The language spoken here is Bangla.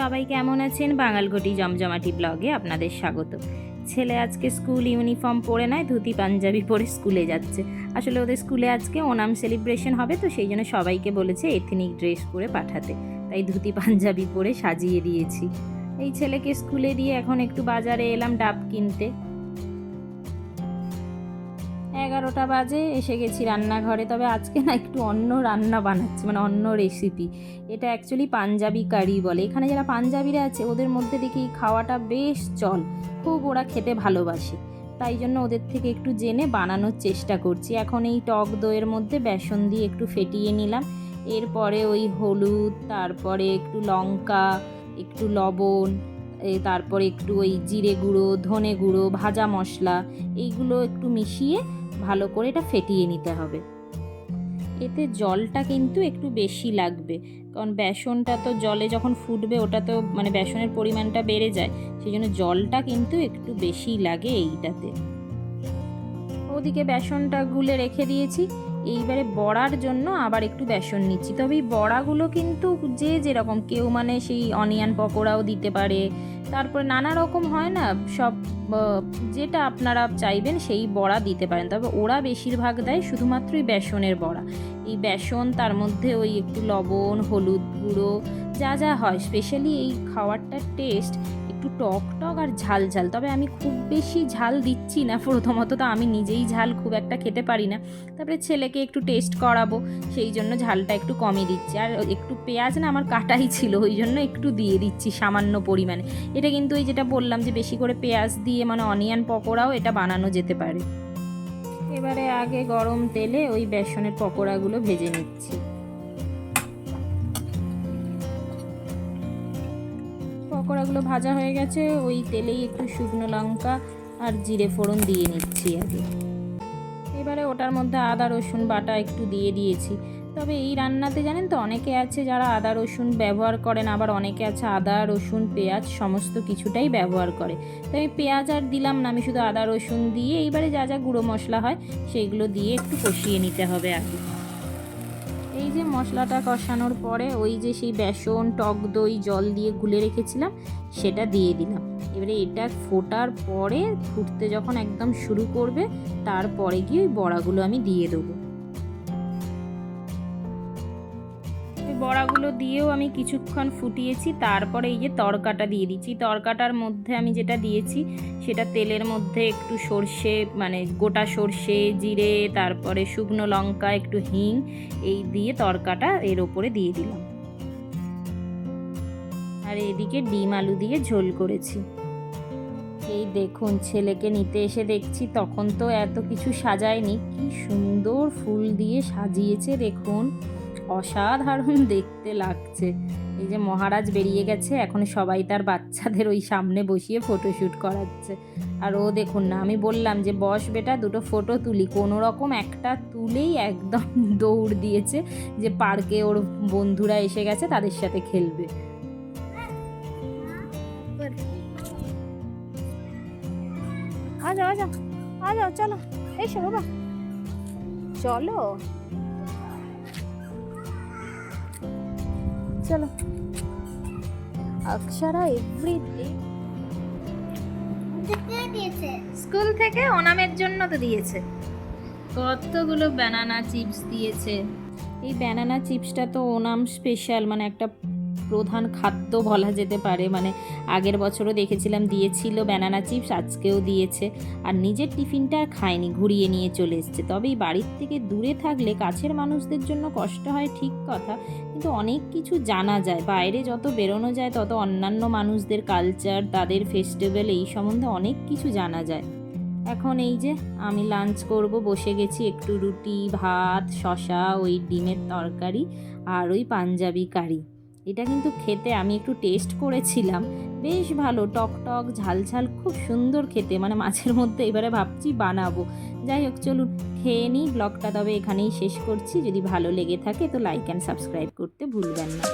সবাই কেমন আছেন? বাঙালঘটি জমজমাটি ব্লগে আপনাদের স্বাগত। ছেলে আজকে স্কুল ইউনিফর্ম পরে নেয় ধুতি, পাঞ্জাবি পরে স্কুলে যাচ্ছে। আসলে ওদের স্কুলে আজকে ওনাম সেলিব্রেশন হবে, তো সেই জন্য সবাইকে বলেছে এথেনিক ড্রেস পরে পাঠাতে। তাই ধুতি, পাঞ্জাবি পরে সাজিয়ে দিয়েছি। এই ছেলেকে স্কুলে দিয়ে এখন একটু বাজারে এলাম ডাব কিনতে। এগারোটা বাজে, এসে গেছি রান্নাঘরে। তবে আজকে না একটু অন্য রান্না বানাচ্ছি মানে অন্য রেসিপি এটা অ্যাকচুয়ালি পাঞ্জাবি কারি বলে। এখানে যারা পাঞ্জাবিরা আছে, ওদের মধ্যে দেখি খাওয়াটা বেশ চল। খুব ওরা খেতে ভালোবাসে। তাই জন্য ওদের থেকে একটু জেনে বানানোর চেষ্টা করছি। এখন এই টক দইয়ের মধ্যে বেসন দিয়ে একটু ফেটিয়ে নিলাম। এরপরে ওই হলুদ, তারপরে একটু লঙ্কা, একটু লবণ তারপরে একটু ওই জিরে গুঁড়ো, ধনে গুঁড়ো, ভাজা মশলা, এইগুলো একটু মিশিয়ে ভালো করে এটা ফেটিয়ে নিতে হবে। এতে জলটা কিন্তু একটু বেশি লাগবে। কারণ বেসনটা তো জলে যখন ফুটবে ওটা তো মানে বেসনের পরিমাণটা বেড়ে যায় সেই জন্য জলটা কিন্তু একটু বেশি লাগে এইটাতে। ওদিকে বেসনটা গুলে রেখে দিয়েছি। এইবারে বড়ার জন্য আবার একটু বেসন নিচ্ছি। তবে এই বড়াগুলো কিন্তু যে যেরকম কেউ মানে সেই অনিয়ন পকোড়াও দিতে পারে। তারপরে নানা রকম হয় না, সব যেটা আপনারা চাইবেন সেই বড়া দিতে পারেন। তবে ওরা বেশিরভাগ দেয় শুধুমাত্রই বেসনের বড়া। এই বেসন, তার মধ্যে ওই একটু লবণ, হলুদ গুঁড়ো, যা যা হয়, স্পেশালি এই খাওয়ারটার টেস্ট একটু টক টক আর ঝাল ঝাল। তবে আমি খুব বেশি ঝাল দিচ্ছি না প্রথমত, তো আমি নিজেই ঝাল খুব একটা খেতে পারি না। তারপরে ছেলেকে একটু টেস্ট করাবো, সেই জন্য ঝালটা একটু কমই দিচ্ছি। আর একটু পেঁয়াজ না আমার কাটাই ছিল, ওই জন্য একটু দিয়ে দিচ্ছি সামান্য পরিমাণে। এটা কিন্তু ওই যেটা বললাম যে বেশি করে পেঁয়াজ দিয়ে মানে অনিয়ন পকোড়াও এটা বানানো যেতে পারে। এবারে আগে গরম তেলে ওই বেসনের পকোড়াগুলো ভেজে নিচ্ছি। পকোড়াগুলো ভাজা হয়ে গেছে, ওই তেলেই একটু শুকনো লঙ্কা আর জিরে ফোড়ন দিয়ে নিচ্ছি আগে। এবারে ওটার মধ্যে আদা, রসুন বাটা একটু দিয়ে দিয়েছি। তবে এই রান্নাতে জানেন তো, অনেকে আছে যারা আদা, রসুন ব্যবহার করেন, আবার অনেকে আছে আদা, রসুন, পেঁয়াজ সমস্ত কিছুটাই ব্যবহার করে। তো আমি পেঁয়াজ আর দিলাম না, আমি শুধু আদা, রসুন দিয়ে, এইবারে যা যা গুঁড়ো মশলা হয়, সেইগুলো দিয়ে একটু কষিয়ে নিতে হবে আগে। যে মশলাটা কষানোর পরে ওই যে সেই বেসন, টক দই, জল দিয়ে গুলে রেখেছিলাম, সেটা দিয়ে দিলাম। এবারে এটা ফোটার পরে ফুটতে যখন একদম শুরু করবে, তারপরে গিয়ে ওই বড়াগুলো আমি দিয়ে দেবো। বড়াগুলো দিয়েও আমি কিছুক্ষণ ফুটিয়েছি, তারপরে এই যে তরকাটা দিয়ে দিচ্ছি। তরকাটার মধ্যে আমি যেটা দিয়েছি, সেটা তেলের মধ্যে একটু সর্ষে মানে গোটা সর্ষে, জিরে, তারপরে শুকনো লঙ্কা, একটু হিং, এই দিয়ে তরকাটা এর ওপরে দিয়ে দিলাম। আর এদিকে ডিম আলু দিয়ে ঝোল করেছি। এই দেখুন, ছেলেকে নিতে এসে দেখছি, তখন তো এত কিছু সাজায়নি। কি সুন্দর ফুল দিয়ে সাজিয়েছে, দেখুন। অসাধারণ দেখতে লাগছে। এই যে মহারাজ বেরিয়ে গেছে এখন সবাই তার বাচ্চাদের ওই সামনে বসিয়ে ফটোশ্যুট করাচ্ছে। আর ও দেখুন না আমি বললাম যে বস বেটা দুটো ফটো তুলি। কোনো রকম একটা তুলেই একদম দৌড় দিয়েছে যে পার্কে ওর বন্ধুরা এসে গেছে তাদের সাথে খেলবে। আজা আজা আজা চলো এসো বাবা। চলো। চলো। অক্ষরা এভরিডে স্কুল থেকে ওনামের জন্য তো দিয়েছে। কতগুলো ব্যানানা চিপস দিয়েছে। এই ব্যানানা চিপসটা তো ওনাম স্পেশাল মানে একটা প্রধান খাদ্য বলা যেতে পারে। মানে আগের বছরও দেখেছিলাম দিয়েছিল ব্যানানা চিপস আজকেও দিয়েছে। আর নিজের টিফিনটা আর খায়নি, ঘুরিয়ে নিয়ে চলে এসছে। তবে এই বাড়ির থেকে দূরে থাকলে কাছের মানুষদের জন্য কষ্ট হয় ঠিক কথা। কিন্তু অনেক কিছু জানা যায়। বাইরে যত বেরোনো যায়, তত অন্যান্য মানুষদের কালচার তাদের ফেস্টিভ্যাল এই সম্বন্ধে অনেক কিছু জানা যায়। এখন এই যে আমি লাঞ্চ করব, বসে গেছি একটু রুটি, ভাত শশা ওই ডিমের তরকারি আর ওই পাঞ্জাবি কারি। এটা কিন্তু খেতে আমি একটু টেস্ট করেছিলাম। বেশ ভালো, টক টক, ঝাল ঝাল, খুব সুন্দর খেতে। মানে মাছের মধ্যে এবারে ভাবছি বানাবো। যাই হোক, চলুন খেয়ে নিই ব্লগটা। তবে এখানেই শেষ করছি। যদি ভালো লেগে থাকে তো লাইক অ্যান্ড সাবস্ক্রাইব করতে ভুলবেন না।